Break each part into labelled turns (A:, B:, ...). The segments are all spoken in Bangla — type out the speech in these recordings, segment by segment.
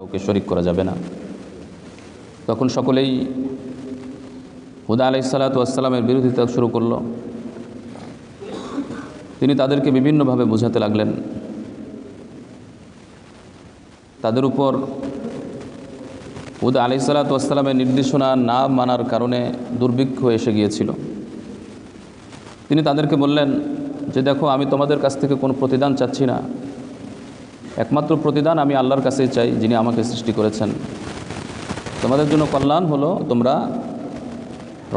A: ওকে শরিক করা যাবে না। তখন সকলেই হুদা আলাইসাল্লাতামের বিরোধিতা শুরু করল। তিনি তাদেরকে বিভিন্নভাবে বোঝাতে লাগলেন। তাদের উপর হুদা আলাইসাল্লাতামের নির্দেশনা না মানার কারণে দুর্ভিক্ষ এসে গিয়েছিল। তিনি তাদেরকে বললেন যে, দেখো, আমি তোমাদের কাছ থেকে কোনো প্রতিদান চাচ্ছি না। একমাত্র প্রতিদান আমি আল্লাহর কাছেই চাই, যিনি আমাকে সৃষ্টি করেছেন। তোমাদের জন্য কল্যাণ হলো তোমরা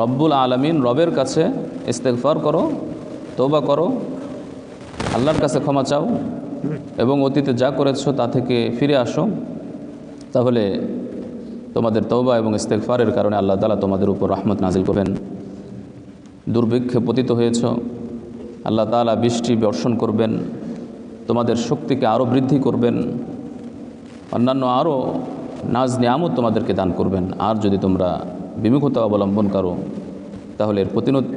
A: রব্বুল আলমিন রবের কাছে ইস্তেকফার করো তৌবা করো, আল্লাহর কাছে ক্ষমা চাও এবং অতীতে যা করেছ তা থেকে ফিরে আসো। তাহলে তোমাদের তৌবা এবং ইস্তেকফারের কারণে আল্লাহ তালা তোমাদের উপর রহমত নাজিল করবেন। দুর্ভিক্ষে পতিত হয়েছ, আল্লাহ তালা বৃষ্টি বর্ষণ করবেন। তোমাদের শক্তিকে আরও বৃদ্ধি করবেন। অন্যান্য আরও নাজ নিয়ামত তোমাদেরকে দান করবেন। আর যদি তোমরা বিমুখতা অবলম্বন করো, তাহলে এর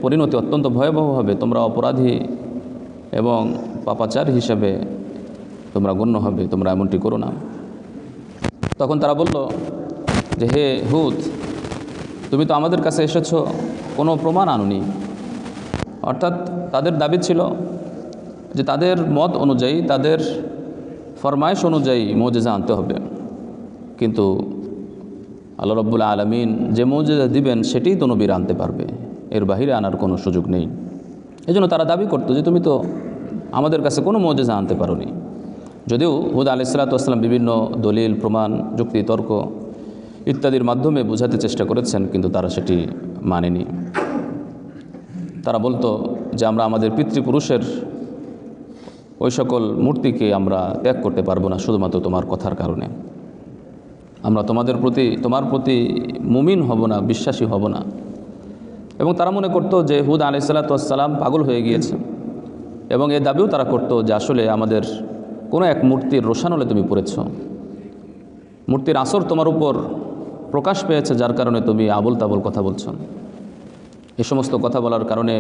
A: পরিণত- অত্যন্ত ভয়াবহ হবে। তোমরা অপরাধী এবং পাপাচার হিসাবে তোমরা গণ্য হবে। তোমরা এমনটি করো না। তখন তারা বলল, যে হে হুদ তুমি তো আমাদের কাছে এসেছ, কোনো প্রমাণ আনুনি। অর্থাৎ তাদের দাবি ছিল যে তাদের মত অনুযায়ী, তাদের ফরমায়েশ অনুযায়ী মৌজেজা আনতে হবে। কিন্তু আল্লাহ রব্বুল আলমিন যে মৌজেজা দিবেন, সেটাই তো নবীর আনতে পারবে। এর বাহিরে আনার কোনো সুযোগ নেই। এই জন্য তারা দাবি করতো যে, তুমি তো আমাদের কাছে কোনো মৌজেজা আনতে পারোনি। যদিও হুদ আলিসালাতাম বিভিন্ন দলিল, প্রমাণ, যুক্তি, তর্ক ইত্যাদির মাধ্যমে বোঝাতে চেষ্টা করেছেন, কিন্তু তারা সেটি মানেনি। তারা বলতো যে, আমরা আমাদের পিতৃপুরুষের ওই সকল মূর্তিকে আমরা ত্যাগ করতে পারব না শুধুমাত্র তোমার কথার কারণে। আমরা তোমাদের প্রতি, তোমার প্রতি মুমিন হব না, বিশ্বাসী হব না। এবং তারা মনে করতো যে হুদ আলাইসাল্লাতাম পাগল হয়ে গিয়েছে। এবং এ দাবিও তারা করতো যে আসলে আমাদের কোনো এক মূর্তির রোশানলে তুমি পড়েছ। মূর্তির আসর তোমার উপর প্রকাশ পেয়েছে, যার কারণে তুমি আবল তাবল কথা বলছো। এ সমস্ত কথা বলার কারণে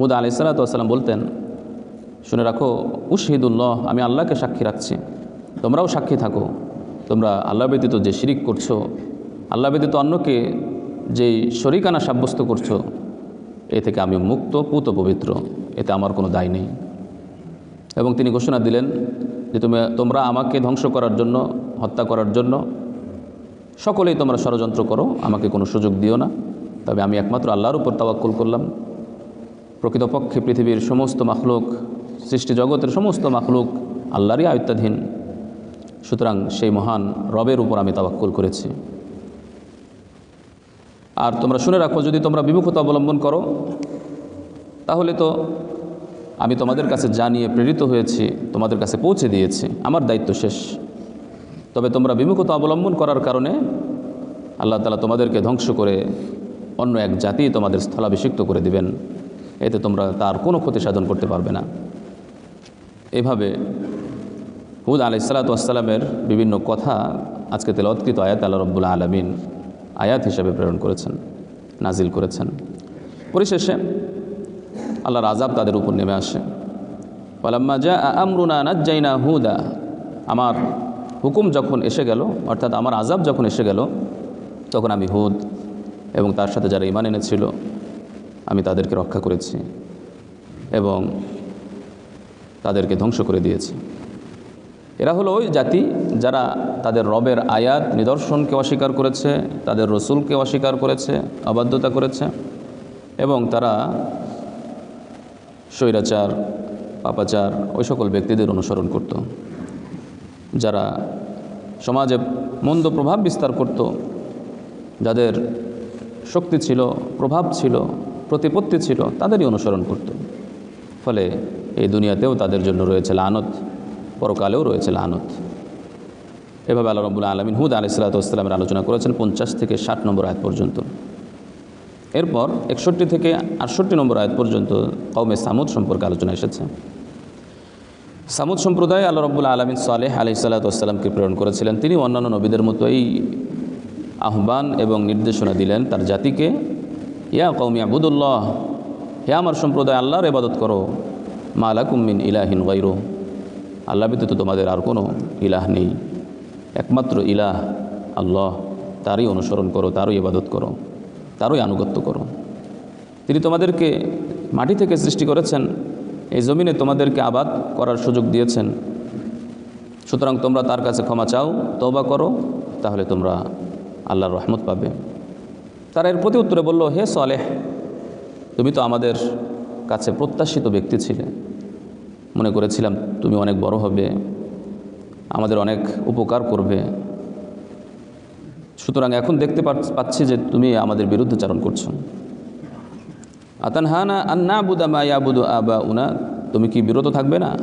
A: হুদ আলাইসাল্লাতাম বলতেন শুনে রাখো, উশহিদুল্লাহ, আমি আল্লাহকে সাক্ষী রাখছি। তোমরাও সাক্ষী থাকো। তোমরা আল্লাহ ব্যতীত যে শিরিক করছ, আল্লাহ ব্যতীত অন্যকে যেই শরিকানা সাব্যস্ত করছ, এ থেকে আমি মুক্ত, পুত, পবিত্র। এতে আমার কোনো দায় নেই। এবং তিনি ঘোষণা দিলেন যে তুমি, তোমরা আমাকে ধ্বংস করার জন্য, হত্যা করার জন্য, সকলেই তোমরা ষড়যন্ত্র করো, আমাকে কোনো সুযোগ দিও না। তবে আমি একমাত্র আল্লাহর উপর তাওয়াক্কুল করলাম। প্রকৃতপক্ষে পৃথিবীর সমস্ত মাখলুক সৃষ্টি জগতের সমস্ত মাকলুক আল্লাহরই আয়ত্তাধীন। সুতরাং সেই মহান রবের উপর আমি তাওয়াক্কুল করেছি। আর তোমরা শুনে রাখো, যদি তোমরা বিমুখতা অবলম্বন করো, তাহলে তো আমি তোমাদের কাছে জানিয়ে প্রেরিত হয়েছি, তোমাদের কাছে পৌঁছে দিয়েছি, আমার দায়িত্ব শেষ। তবে তোমরা বিমুখতা অবলম্বন করার কারণে আল্লাহ তালা তোমাদেরকে ধ্বংস করে অন্য এক জাতি তোমাদের স্থলাভিষিক্ত করে দিবেন। এতে তোমরা তার কোনো ক্ষতি সাধন করতে পারবে না। এভাবে হুদ আলাইসালাতামের বিভিন্ন কথা আজকে তেলৎকৃত আয়াত আল্লাহ রব্বুল আলমিন আয়াত হিসাবে প্রেরণ করেছেন, নাজিল করেছেন। পরিশেষে আল্লাহর আজাব তাদের উপর নেমে আসে। পালাম্মা যা আমরুনা নাজ্জাইনা হুদা। আমার হুকুম যখন এসে গেল, অর্থাৎ আমার আজাব যখন এসে গেল, তখন আমি হুদ এবং তার সাথে যারা ইমান এনেছিল, আমি তাদেরকে রক্ষা করেছি এবং তাদেরকে ধ্বংস করে দিয়েছি। এরা হলো ওই জাতি যারা তাদের রবের আয়াত নিদর্শনকে অস্বীকার করেছে, তাদের রসুলকে অস্বীকার করেছে অবাধ্যতা করেছে এবং তারা স্বৈরাচার, পাপাচার ওই সকল ব্যক্তিদের অনুসরণ করত। যারা সমাজে মন্দ প্রভাব বিস্তার করত, যাদের শক্তি ছিল, প্রভাব ছিল, প্রতিপত্তি ছিল, তাদেরই অনুসরণ করত। ফলে এই দুনিয়াতেও তাদের জন্য রয়েছে লানত, পরকালেও রয়েছে লানত। এভাবে আল্লাহ রবুল্লা আলমিন হুদ আলিসাল্লাতামের আলোচনা করেছেন পঞ্চাশ থেকে ষাট নম্বর আয়াত পর্যন্ত। এরপর একষট্টি থেকে আটষট্টি নম্বর আয়াত পর্যন্ত কৌমে সামুদ সম্পর্কে আলোচনা এসেছে। সামুদ সম্প্রদায় আল্লাহ রব্বুল আলমিন সালেহ আলি সাল্লাতামকে প্রেরণ করেছিলেন। তিনি অন্যান্য নবীদের মতোই আহ্বান এবং নির্দেশনা দিলেন তার জাতিকে, ইয়া কৌমি আবুদুল্লাহ, হে আমার সম্প্রদায়, আল্লাহর ইবাদত করো। মালাকুমিন ইলাহিন গৈরো আল্লাহ ব্যতীত তোমাদের আর কোনো ইলাহ নেই। একমাত্র ইলাহ আল্লাহ। তারই অনুসরণ করো, তারই ইবাদত করো, তারই আনুগত্য করো। তিনি তোমাদেরকে মাটি থেকে সৃষ্টি করেছেন, এই জমিনে তোমাদেরকে আবাদ করার সুযোগ দিয়েছেন। সুতরাং তোমরা তার কাছে ক্ষমা চাও, তওবা করো, তাহলে তোমরা আল্লাহর রহমত পাবে। তারা এর প্রতি উত্তরে বলল, হে সালেহ, তুমি তো আমাদের কাছে প্রত্যাশিত ব্যক্তি ছিলেন। মনে করেছিলাম, তুমি অনেক বড় হবে, আমাদের অনেক উপকার করবে। সুতরাং এখন দেখতে পাচ্ছ- যে তুমি আমাদের বিরুদ্ধচারণ করছ। আতানহানা আন্না বুদা মা ইয়াবুদু আবা উনা তুমি কি বিরত থাকবে না?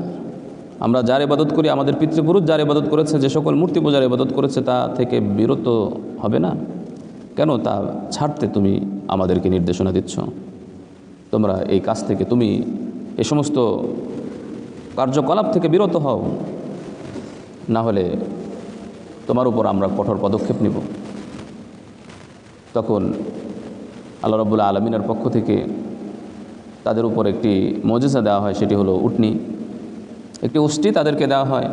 A: আমরা যার ইবাদত করি, আমাদের পিতৃপুরুষ যার ইবাদত করেছে, যে সকল মূর্তি পূজার ইবাদত করেছে, তা থেকে বিরত হবে না? কেন তা ছাড়তে তুমি আমাদেরকে নির্দেশনা দিচ্ছ? তোমরা এই কাজ থেকে তুমি এ সমস্ত কার্যকলাপ থেকে বিরত হও। না হলে তোমার উপর আমরা কঠোর পদক্ষেপ নিব। তখন আল্লাহ রবুল্লা আলমিনের পক্ষ থেকে তাদের উপর একটি মজেসা দেওয়া হয়, সেটি হলো উটনি। একটি উষ্টি তাদেরকে দেওয়া হয়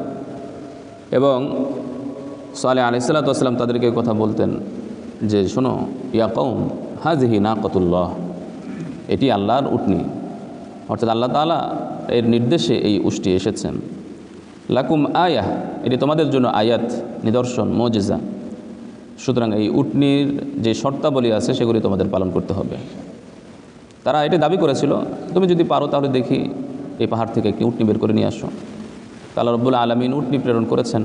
A: এবং সালে আলিসাল্লাতাম তাদেরকে কথা বলতেন যে, শোনো, ইয়া কৌম হাজহি না কতুল্লাহ এটি আল্লাহর উটনি। অর্থাৎ আল্লাহ তালা এর নির্দেশে এই উষ্টি এসেছেন। লাকুম আয়াহ, এটি তোমাদের জন্য আয়াত, নিদর্শন, মজেজা। সুতরাং এই উটনির যে শর্তাবলী আছে, সেগুলি তোমাদের পালন করতে হবে। তারা এটি দাবি করেছিল, তুমি যদি পারো তাহলে দেখি এই পাহাড় থেকে একটি উটনি বের করে নিয়ে আসো। তালা রব্বুল আলমিন উটনি প্রেরণ করেছেন।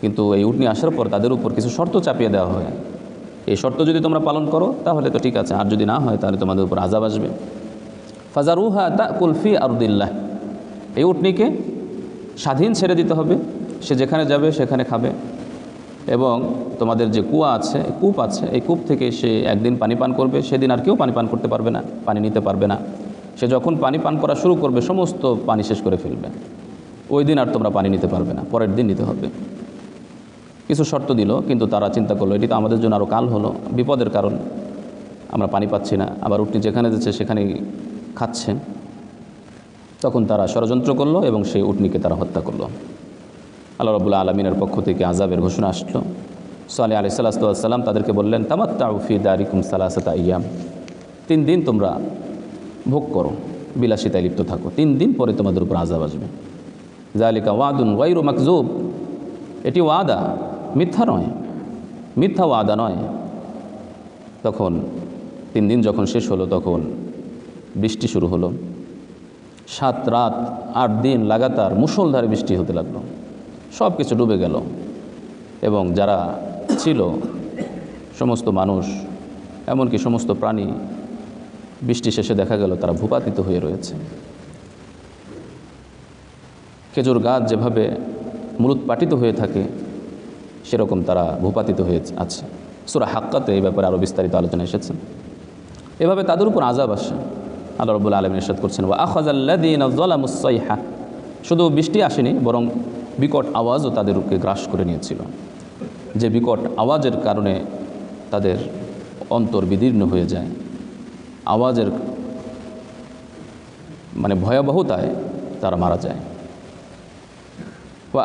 A: কিন্তু এই উটনি আসার পর তাদের উপর কিছু শর্ত চাপিয়ে দেওয়া হয়। এই শর্ত যদি তোমরা পালন করো, তাহলে তো ঠিক আছে। আর যদি না হয়, তাহলে তোমাদের উপর আজাব আসবে। ফাজারুহা তা কুলফি আরুদিল্লাহ। এই উটনিকে স্বাধীন ছেড়ে দিতে হবে। সে যেখানে যাবে, সেখানে খাবে। এবং তোমাদের যে কুয়া আছে কূপ আছে, এই কূপ থেকে সে একদিন পানি পান করবে। সেদিন আর কেউ পানি পান করতে পারবে না, পানি নিতে পারবে না। সে যখন পানি পান করা শুরু করবে, সমস্ত পানি শেষ করে ফেলবে। ওই দিন আর তোমরা পানি নিতে পারবে না, পরের দিন নিতে হবে। কিছু শর্ত দিল, কিন্তু তারা চিন্তা করল, এটি তো আমাদের জন্য আরও কাল হলো, বিপদের কারণ। আমরা পানি পাচ্ছি না, আবার উটনি যেখানে যাচ্ছে সেখানেই খাচ্ছে। তখন তারা ষড়যন্ত্র করল এবং সেই উটনিকে তারা হত্যা করল। আল্লাহ রবুল্লা আলমিনের পক্ষ থেকে আজাবের ঘোষণা আসলো। সালে আলি সাল্লাম তাদেরকে বললেন তামাত্তাউফি দারিকুম সালাসাতা ইয়াম তিন দিন তোমরা ভোগ করো, বিলাসিতায় লিপ্ত থাকো। তিন দিন পরে তোমাদের উপর আজাব আসবে। জালিকা ওয়াদুন ওয়াইরু মাকজুব এটি ওয়াদা। মিথ্যা নয়, মিথ্যা ওয়াদা নয়। তখন তিন দিন যখন শেষ হলো, তখন বৃষ্টি শুরু হলো। সাত রাত, আট দিন লাগাতার মুষলধারে বৃষ্টি হতে লাগল। সব কিছু ডুবে গেল। এবং যারা ছিল সমস্ত মানুষ, এমনকি সমস্ত প্রাণী, বৃষ্টি শেষে দেখা গেল, তারা ভূপাতিত হয়ে রয়েছে। খেজুর গাছ যেভাবে মূলোৎপাটিত হয়ে থাকে সেরকম তারা ভূপাতিত হয়ে আছে। সুরা হাক্কাতে এই ব্যাপারে আরও বিস্তারিত আলোচনা এসেছে। এভাবে তাদের উপর আজাব আসে। আল্লাহ রবুল্লা আলম ইরশাদ করছেন, ওয়া আখাজাল্লাদিনসাইহা শুধু বৃষ্টি আসেনি, বরং বিকট আওয়াজও তাদেরকে গ্রাস করে নিয়েছিল। যে বিকট আওয়াজের কারণে তাদের অন্তর বিদীর্ণ হয়ে যায়। আওয়াজের মানে ভয়াবহতায় তারা মারা যায়। ফি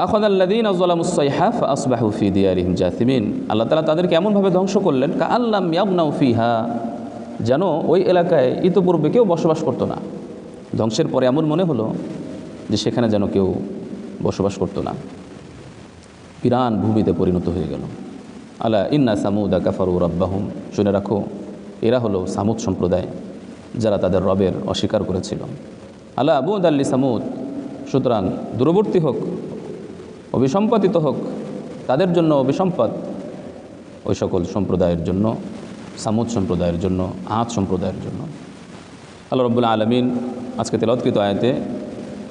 A: আল্লাহ তালা তাদেরকে এমনভাবে ধ্বংস করলেন কা আল্লাম ফিহা। যেন ওই এলাকায় ইতোপূর্বে কেউ বসবাস করতো না। ধ্বংসের পরে এমন মনে হলো যে সেখানে যেন কেউ বসবাস করতো না। পিরান ভূমিতে পরিণত হয়ে গেল। আল্লাহ ইন্না সামুদা কাফারু রব্বাহুম। শুনে রাখো, এরা হলো সামুদ সম্প্রদায়, যারা তাদের রবের অস্বীকার করেছিল। আল্লাহ আবুদ আল্লি সামুদ। সুতরাং দূরবর্তী হোক অভিসম্পাদিত হোক, তাদের জন্য অভিসম্পাদ। ওই সকল সম্প্রদায়ের জন্য, সামুদ সম্প্রদায়ের জন্য আহাত সম্প্রদায়ের জন্য। আল্লাহ রব্বুল্লা আলমিন আজকে তেলৎকৃত আয়াতে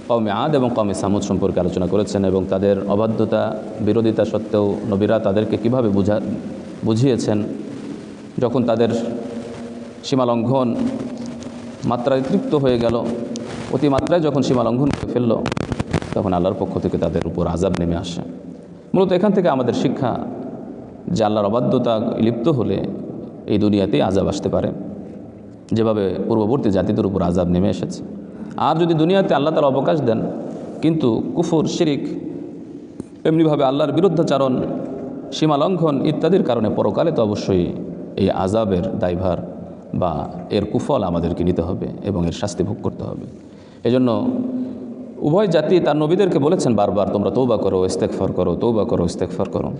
A: কমে আদ এবং কমে সামুদ সম্পর্কে আলোচনা করেছেন এবং তাদের অবাধ্যতা, বিরোধিতা সত্ত্বেও নবীরা তাদেরকে কীভাবে বুঝা, বুঝিয়েছেন, যখন তাদের সীমালঙ্ঘন মাত্রায় তৃপ্ত হয়ে গেল, অতিমাত্রায় যখন সীমালঙ্ঘন করে ফেলল তখন আল্লাহর পক্ষ থেকে তাদের উপর আজাব নেমে আসে। মূলত এখান থেকে আমাদের শিক্ষা যে আল্লাহর অবাধ্যতা লিপ্ত হলে এই দুনিয়াতেই আজাব আসতে পারে। যেভাবে পূর্ববর্তী জাতিদের উপর আজাব নেমে এসেছে। আর যদি দুনিয়াতে আল্লাহ তালা অবকাশ দেন, কিন্তু কুফুর, শিরিক, এমনিভাবে আল্লাহর বিরুদ্ধাচারণ সীমালঙ্ঘন ইত্যাদির কারণে পরকালে তো অবশ্যই এই আজাবের দায়ভার বা এর কুফল আমাদেরকে নিতে হবে এবং এর শাস্তি ভোগ করতে হবে। এজন্য উভয় জাতি তার নবীদেরকে বলেছেন বারবার, তোমরা তৌবা করো ইস্তেকফার করো তৌবা করো ইস্তেকফার করো।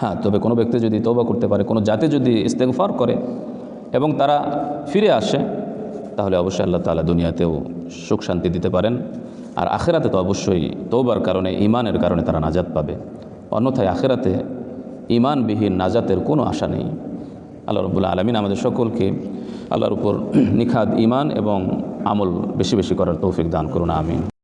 A: হ্যাঁ তবে কোনো ব্যক্তি যদি তৌবা করতে পারে, কোনো জাতি যদি ইস্তেকফার করে এবং তারা ফিরে আসে, তাহলে অবশ্যই আল্লাহ তালা দুনিয়াতেও সুখ শান্তি দিতে পারেন। আর আখেরাতে তো অবশ্যই তৌবার কারণে ইমানের কারণে তারা নাজাত পাবে। অন্যথায় আখেরাতে ইমানবিহীন নাজাতের কোনো আশা নেই। আল্লাহ রবুল্লা আলমিন আমাদের সকলকে আল্লাহর উপর নিখাদ ইমান এবং আমল বেশি বেশি করার তৌফিক দান করুন, আমিন।